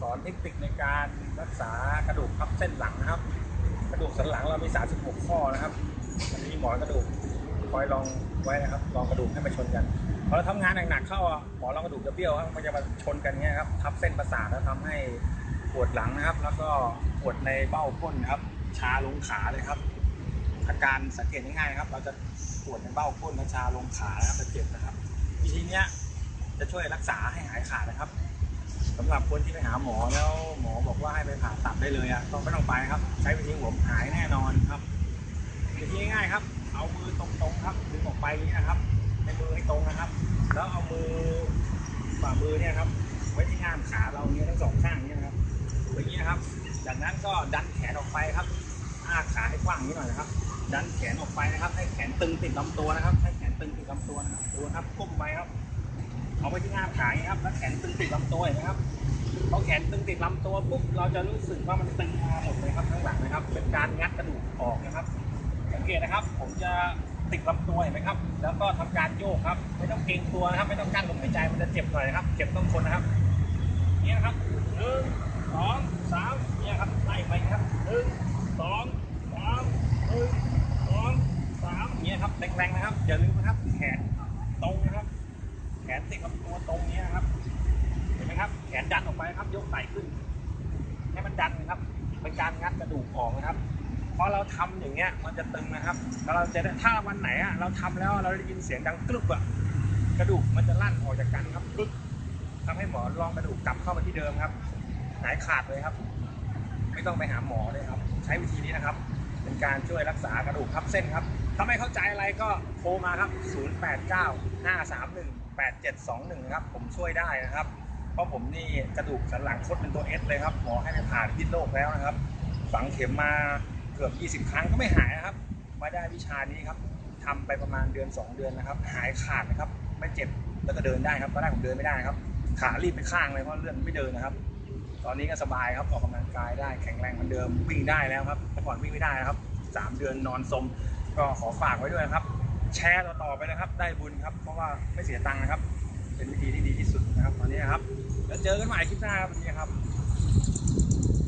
สอนเทคนิคในการรักษากระดูกทับเส้นหลังนะครับ กระดูกสันหลังเรามี 36 ข้อนะครับมันมีหมอนกระดูกคอยลองไว้นะครับลองกระดูกให้มาชนกันพอเราทำงานหนักๆเข้าหมอนรองกระดูกจะเบี้ยวครับมันจะมาชนกันเงี้ยครับทับเส้นประสาทแล้วทำให้ปวดหลังนะครับ แล้วก็ปวดในเบ้าก้นนะครับชาลงขาเลยครับอาการสังเกตง่ายๆครับ เราจะปวดในเบ้าก้นและชาลงขานะครับจะเจ็บนะครับวิธีนี้จะช่วยรักษาให้หายขาดนะครับ สำหรับคนที่ไปหาหมอแล้วหมอบอกว่าให้ไปผ่าตัดได้เลยอะต้องไม่ต้องไปครับ ใช้วิธีผมหายแน่นอนครับวิธีง่ายๆครับ เอามือตรงๆครับดึงออกไปอย่างนี้นะครับในมือให้ตรงนะครับ แล้วเอามือฝ่ามือเนี่ยครับไว้ที่ง่ามขาเราเนี่ยทั้งสองข้างเนี่ยนะครับอย่างนี้นะครับจากนั้นก็ดันแขนออกไปครับอ้าขาให้กว้างนิดหน่อยนะครับ ดันแขนออกไปนะครับ ให้แขนตึงติดลำตัวนะครับ ให้แขนตึงติดลำตัวนะครับดูนะครับก้มไปครับ เอาไปที่ง่ามขาอย่างนี้ครับแล้วแขนตึงติดลำตัวเห็นไหมครับพอแขนตึงติดลำตัวปุ๊บเราจะรู้สึกว่ามันตึงมาหมดเลยครับทั้งหลังนะครับ เป็นการงัดกระดูกออกนะครับ สังเกตนะครับ ผมจะติดลำตัวเห็นไหมครับ แล้วก็ทำการโยกครับ ไม่ต้องเกรงตัวนะครับ ไม่ต้องกั้นลมหายใจมันจะเจ็บหน่อยนะครับ เจ็บต้องทนนะครับนี่นะครับหนึ่งสองสามเนี่ยครับไล่ไปครับหนึ่งสองสามหนึ่งสองสามเนี่ยครับแรงๆนะครับอย่าลืมนะครับ แขนตรงนะครับ ติดกับตัวตรงนี้นะครับ เห็นไหมครับ แขนดันออกไปครับ ยกไต่ขึ้น ให้มันดันนะครับ เป็นการงัดกระดูกออกนะครับพอเราทำอย่างเงี้ย มันจะตึงนะครับ แล้วเราจะถ้าวันไหนอะเราทำแล้วเราได้ยินเสียงดังกรึบอะกระดูกมันจะลั่นออกจากกันครับกรึบทำให้หมอลองกระดูกกลับเข้ามาที่เดิมครับ หายขาดเลยครับ ไม่ต้องไปหาหมอเลยครับ ใช้วิธีนี้นะครับ เป็นการช่วยรักษากระดูกทับเส้นครับ ถ้าไม่เข้าใจอะไรก็โทรมาครับ 089 531 8721ครับ ผมช่วยได้นะครับ เพราะผมนี่กระดูกสันหลังคดเป็นตัวเอสเลยครับ หมอให้ไปผ่าพิษโลกแล้วนะครับ ฝังเข็มมาเกือบ 20 ครั้งก็ไม่หายนะครับ มาได้วิชานี้ครับทำไปประมาณเดือน 2 เดือนนะครับ หายขาดนะครับ ไม่เจ็บ แล้วก็เดินได้ครับตอนแรกผมเดินไม่ได้ครับ ขารีบไปข้างเลยเพราะเลื่อนไม่เดินนะครับ ตอนนี้ก็สบายครับ ออกกำลังกายได้ แข็งแรงเหมือนเดิม วิ่งได้แล้วครับ แต่ก่อนวิ่งไม่ได้นะครับ 3 เดือนนอนสม ก็ขอฝากไว้ด้วยนะครับ แชร์ต่อๆไปนะครับ ได้บุญครับ เพราะว่าไม่เสียตังค์นะครับ เป็นวิธีที่ดีที่สุดนะครับตอนนี้นะครับ แล้วเจอกันใหม่คลิปหน้าครับวันนี้ครับ